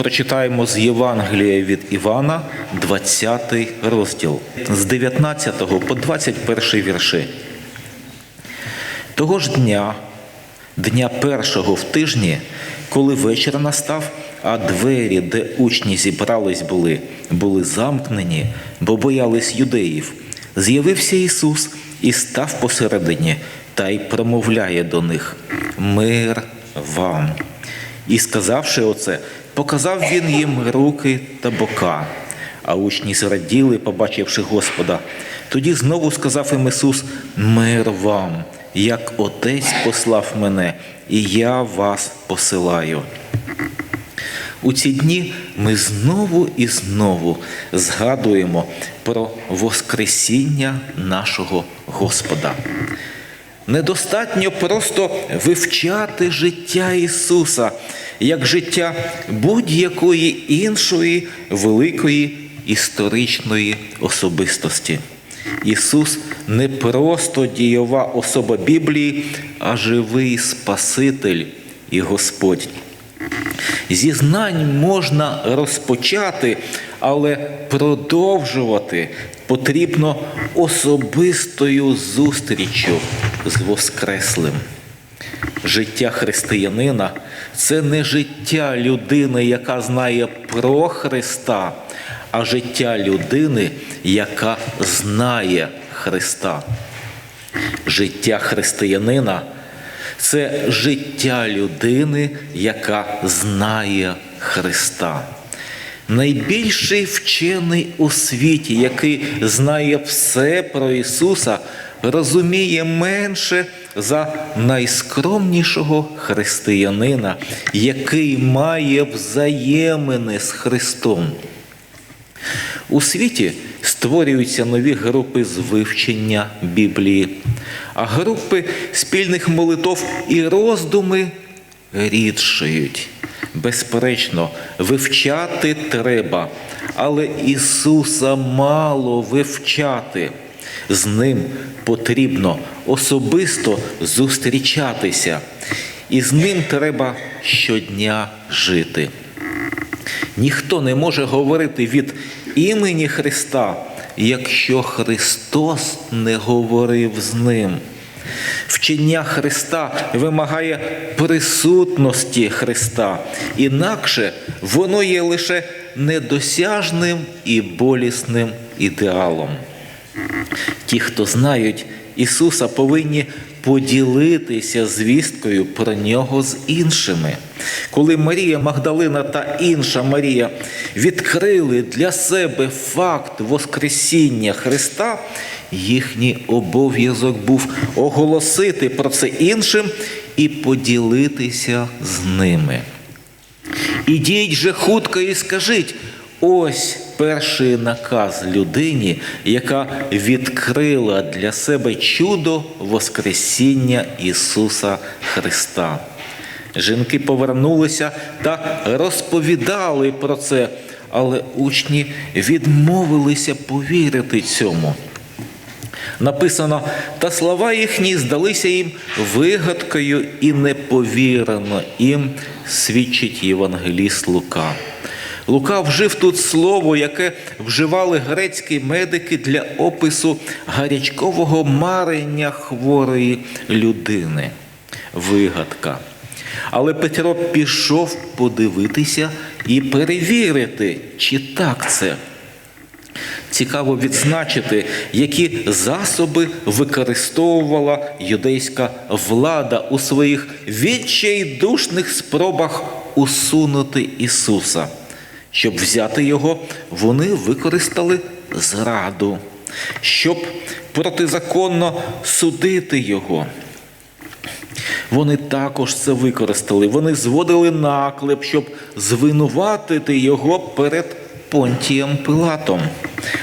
прочитаємо з Євангелія від Івана, 20 розділ, з 19 по 21 вірші. Того ж дня, дня першого в тижні, коли вечір настав, а двері, де учні зібрались були, були замкнені, бо боялись юдеїв, з'явився Ісус і став посередині та й промовляє до них Мир вам. І сказавши оце, показав він їм руки та бока. А учні зраділи, побачивши Господа. Тоді знову сказав їм Ісус: Мир вам, як Отець послав мене, і я вас посилаю. У ці дні ми знову і знову згадуємо про Воскресіння нашого Господа. Недостатньо просто вивчати життя Ісуса як життя будь-якої іншої великої історичної особистості. Ісус не просто дієва особа Біблії, а живий Спаситель і Господь. Зі знань можна розпочати, але продовжувати потрібно особистою зустрічю з Воскреслим. Життя християнина це не життя людини, яка знає про Христа, а життя людини, яка знає Христа. Життя християнина це життя людини, яка знає Христа. Найбільший вчений у світі, який знає все про Ісуса, розуміє менше за найскромнішого християнина, який має взаємини з Христом. У світі створюються нові групи з вивчення Біблії, а групи спільних молитов і роздуми рідшають. Безперечно, вивчати треба, але Ісуса мало вивчати. З ним потрібно особисто зустрічатися, і з ним треба щодня жити. Ніхто не може говорити від імені Христа, якщо Христос не говорив з ним. Вчення Христа вимагає присутності Христа, інакше воно є лише недосяжним і болісним ідеалом. Ті, хто знають Ісуса, повинні поділитися звісткою про нього з іншими. Коли Марія Магдалина та інша Марія відкрили для себе факт Воскресіння Христа, їхній обов'язок був оголосити про це іншим і поділитися з ними. Ідіть же хутко і скажіть. Ось перший наказ людині, яка відкрила для себе чудо Воскресіння Ісуса Христа. Жінки повернулися та розповідали про це, але учні відмовилися повірити цьому. Написано, та слова їхні здалися їм вигадкою і неповірено їм свідчить Євангеліст Лука. Лука вжив тут слово, яке вживали грецькі медики для опису гарячкового марення хворої людини. Вигадка. Але Петро пішов подивитися і перевірити, чи так це. Цікаво відзначити, які засоби використовувала юдейська влада у своїх відчайдушних спробах усунути Ісуса. Щоб взяти його, вони використали зраду, щоб протизаконно судити його. Вони також це використали. Вони зводили наклеп, щоб звинуватити його перед Понтієм Пилатом.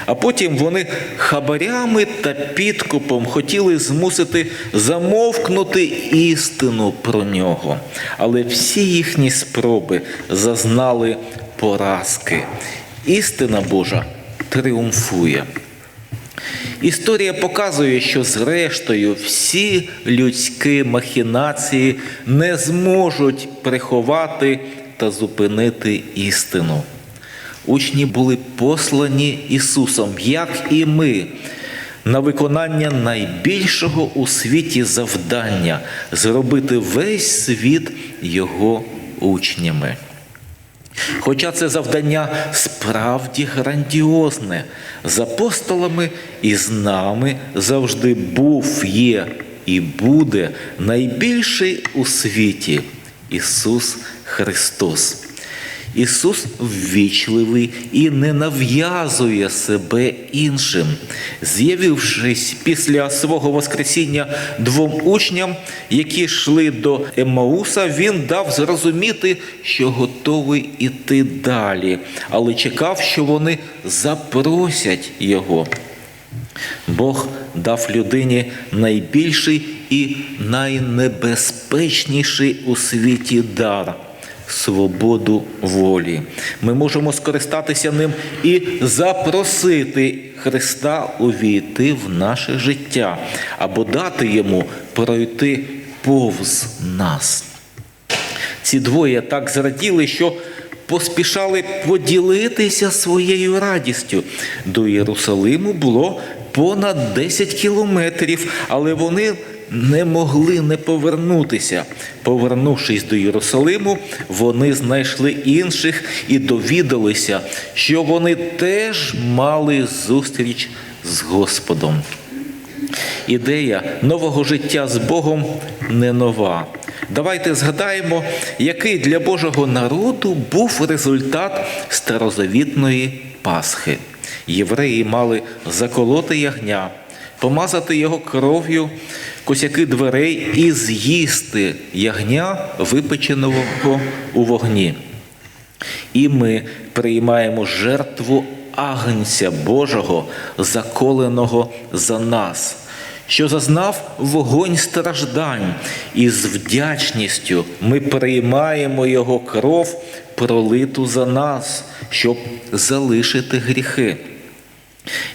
А потім вони хабарями та підкупом хотіли змусити замовкнути істину про нього. Але всі їхні спроби зазнали поразки. Істина Божа тріумфує. Історія показує, що зрештою всі людські махінації не зможуть приховати та зупинити істину. Учні були послані Ісусом, як і ми, на виконання найбільшого у світі завдання зробити весь світ Його учнями. Хоча це завдання справді грандіозне, з апостолами і з нами завжди був, є і буде найбільший у світі Ісус Христос. Ісус ввічливий і не нав'язує себе іншим. З'явившись після свого Воскресіння двом учням, які йшли до Еммауса, Він дав зрозуміти, що готовий іти далі, але чекав, що вони запросять Його. Бог дав людині найбільший і найнебезпечніший у світі дар свободу волі. Ми можемо скористатися ним і запросити Христа увійти в наше життя або дати йому пройти повз нас. Ці двоє так зраділи, що поспішали поділитися своєю радістю. До Єрусалиму було понад 10 кілометрів, але вони не могли не повернутися. Повернувшись до Єрусалиму, вони знайшли інших і довідалися, що вони теж мали зустріч з Господом. Ідея нового життя з Богом не нова. Давайте згадаємо, який для Божого народу був результат старозавітної Пасхи. Євреї мали заколоти ягня, помазати його кров'ю, косяки дверей і з'їсти ягня, випеченого у вогні. І ми приймаємо жертву Агнця Божого, заколеного за нас, що зазнав вогонь страждань, і з вдячністю ми приймаємо Його кров, пролиту за нас, щоб залишити гріхи.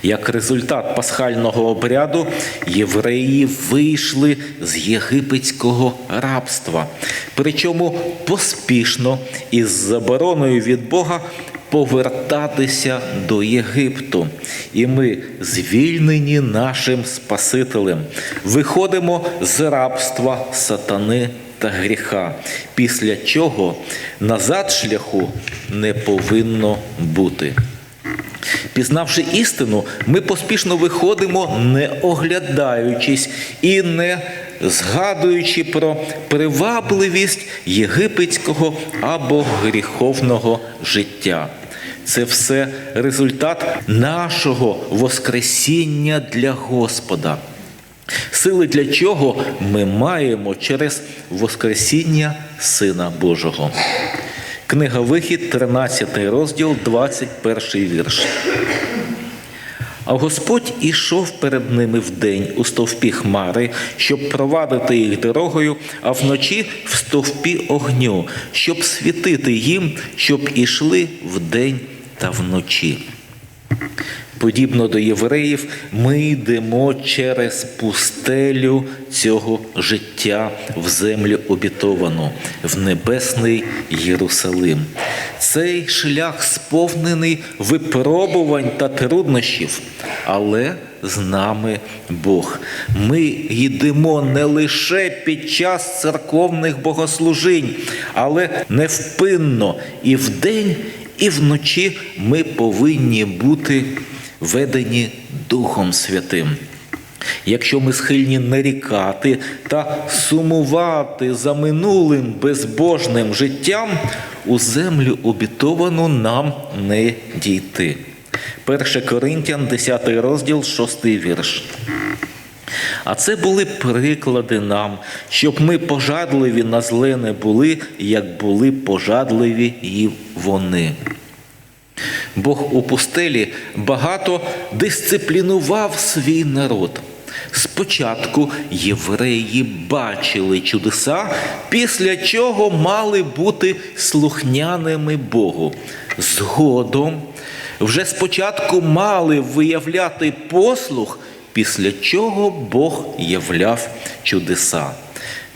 Як результат пасхального обряду євреї вийшли з єгипетського рабства, причому поспішно із забороною від Бога повертатися до Єгипту. І ми, звільнені нашим Спасителем, виходимо з рабства сатани та гріха, після чого назад шляху не повинно бути. Пізнавши істину, ми поспішно виходимо, не оглядаючись і не згадуючи про привабливість єгипетського або гріховного життя. Це все результат нашого Воскресіння для Господа. Сили для чого ми маємо через Воскресіння Сина Божого. Книга Вихід, 13 розділ, 21 вірш. А Господь ішов перед ними вдень у стовпі хмари, щоб провадити їх дорогою, а вночі в стовпі огню, щоб світити їм, щоб ішли вдень та вночі. Подібно до євреїв, ми йдемо через пустелю цього життя в землю обітовану, в небесний Єрусалим. Цей шлях сповнений випробувань та труднощів, але з нами Бог. Ми йдемо не лише під час церковних богослужінь, але невпинно і вдень, і вночі ми повинні бути ведені Духом Святим. Якщо ми схильні нарікати та сумувати за минулим безбожним життям, у землю обітовану нам не дійти. 1 Коринтян, 10 розділ, 6 вірш. А це були приклади нам, щоб ми пожадливі на зле не були, як були пожадливі і вони. Бог у пустелі багато дисциплінував свій народ. Спочатку євреї бачили чудеса, після чого мали бути слухняними Богу. Згодом вже спочатку мали виявляти послух, після чого Бог являв чудеса.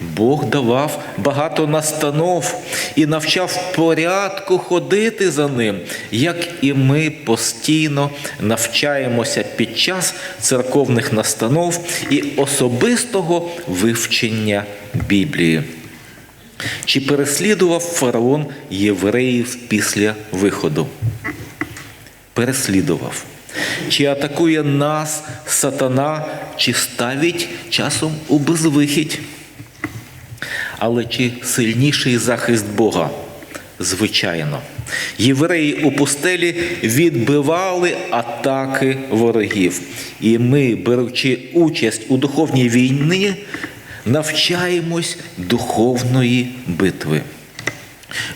Бог давав багато настанов і навчав порядку ходити за ним, як і ми постійно навчаємося під час церковних настанов і особистого вивчення Біблії. Чи переслідував фараон євреїв після виходу? Переслідував. Чи атакує нас сатана, чи ставить часом у безвихідь? Але чи сильніший захист Бога? Звичайно. Євреї у пустелі відбивали атаки ворогів. І ми, беручи участь у духовній війні, навчаємось духовної битви.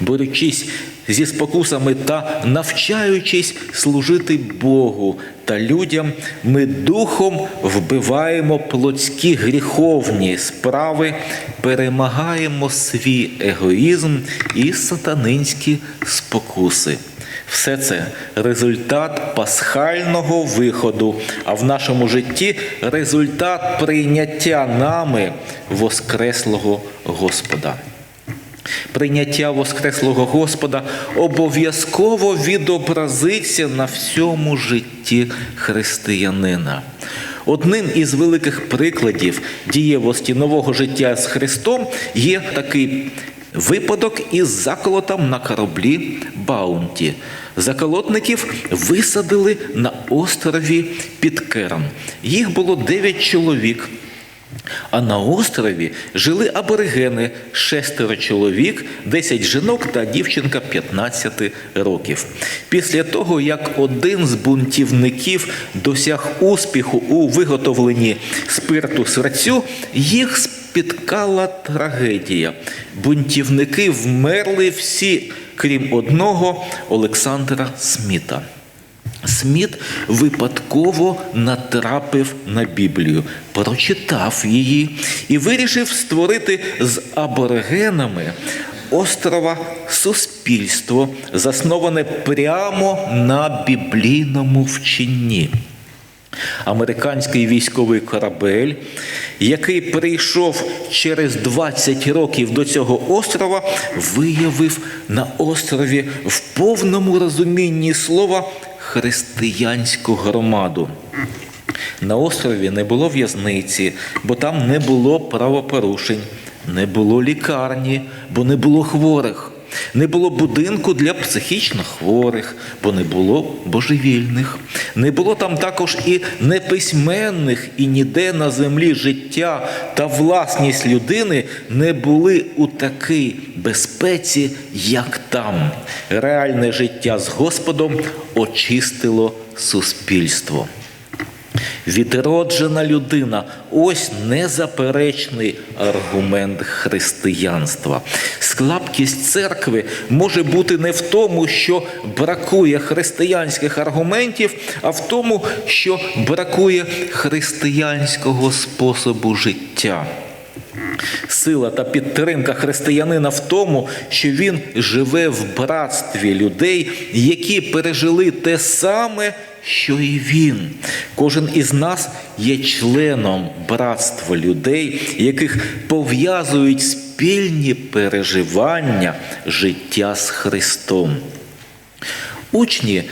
Борючись зі спокусами та навчаючись служити Богу та людям, ми духом вбиваємо плотські гріховні справи, перемагаємо свій егоїзм і сатанинські спокуси. Все це результат пасхального виходу, а в нашому житті результат прийняття нами Воскреслого Господа. Прийняття Воскреслого Господа обов'язково відобразиться на всьому житті християнина. Одним із великих прикладів дієвості нового життя з Христом є такий випадок із заколотом на кораблі Баунті. Заколотників висадили на острові Підкерн. Їх було дев'ять чоловік. А на острові жили аборигени шестеро чоловік, 10 жінок та дівчинка 15 років. Після того, як один з бунтівників досяг успіху у виготовленні спирту серцю, їх спіткала трагедія. Бунтівники вмерли всі, крім одного Олександра Сміта. Сміт випадково натрапив на Біблію, прочитав її і вирішив створити з аборигенами острова суспільство, засноване прямо на біблійному вченні. Американський військовий корабель, який прийшов через 20 років до цього острова, виявив на острові в повному розумінні слова християнську громаду. На острові не було в'язниці, бо там не було правопорушень, не було лікарні, бо не було хворих, не було будинку для психічно хворих, бо не було божевільних. Не було там також і неписьменних, і ніде на землі життя та власність людини не були у такій безпеці, як там. Реальне життя з Господом очистило суспільство. Відроджена людина ось незаперечний аргумент християнства. Слабкість церкви може бути не в тому, що бракує християнських аргументів, а в тому, що бракує християнського способу життя. Сила та підтримка християнина в тому, що він живе в братстві людей, які пережили те саме, що і він. Кожен із нас є членом братства людей, яких пов'язують спільні переживання життя з Христом. Учні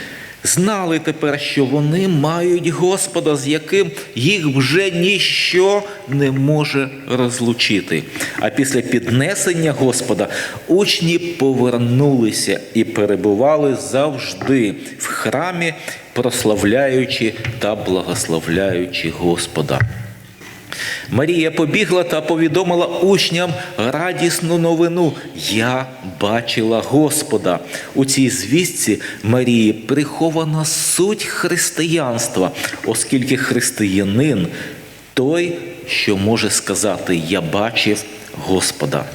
знали тепер, що вони мають Господа, з яким їх вже ніщо не може розлучити. А після піднесення Господа учні повернулися і перебували завжди в храмі, прославляючи та благословляючи Господа. Марія побігла та повідомила учням радісну новину. Я бачила Господа. У цій звістці Марії прихована суть християнства, оскільки християнин той, що може сказати Я бачив Господа.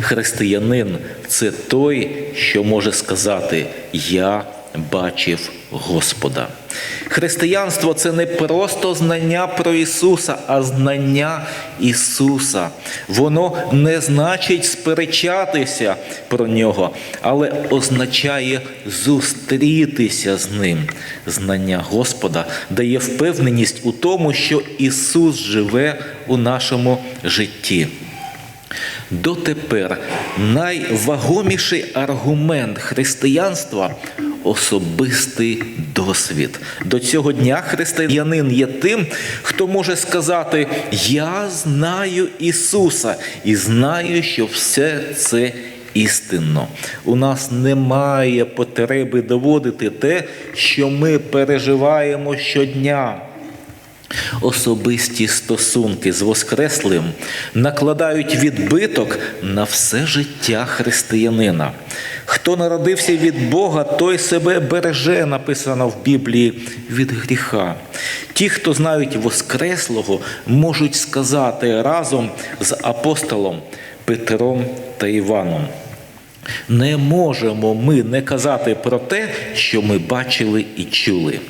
Християнин це той, що може сказати Я бачив Господа. Християнство це не просто знання про Ісуса, а знання Ісуса. Воно не значить сперечатися про Нього, але означає зустрітися з Ним. Знання Господа дає впевненість у тому, що Ісус живе у нашому житті. Дотепер найвагоміший аргумент християнства особистий досвід. До цього дня християнин є тим, хто може сказати: Я знаю Ісуса і знаю, що все це істинно. У нас немає потреби доводити те, що ми переживаємо щодня. Особисті стосунки з Воскреслим накладають відбиток на все життя християнина. Хто народився від Бога, той себе береже, написано в Біблії, від гріха. Ті, хто знають Воскреслого, можуть сказати разом з апостолом Петром та Іваном. Не можемо ми не казати про те, що ми бачили і чули.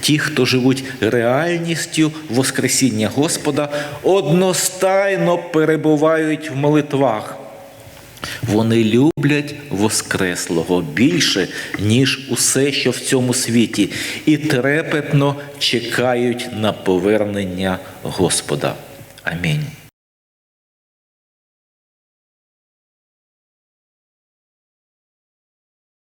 Ті, хто живуть реальністю Воскресіння Господа, одностайно перебувають в молитвах. Вони люблять Воскреслого більше, ніж усе, що в цьому світі, і трепетно чекають на повернення Господа. Амінь.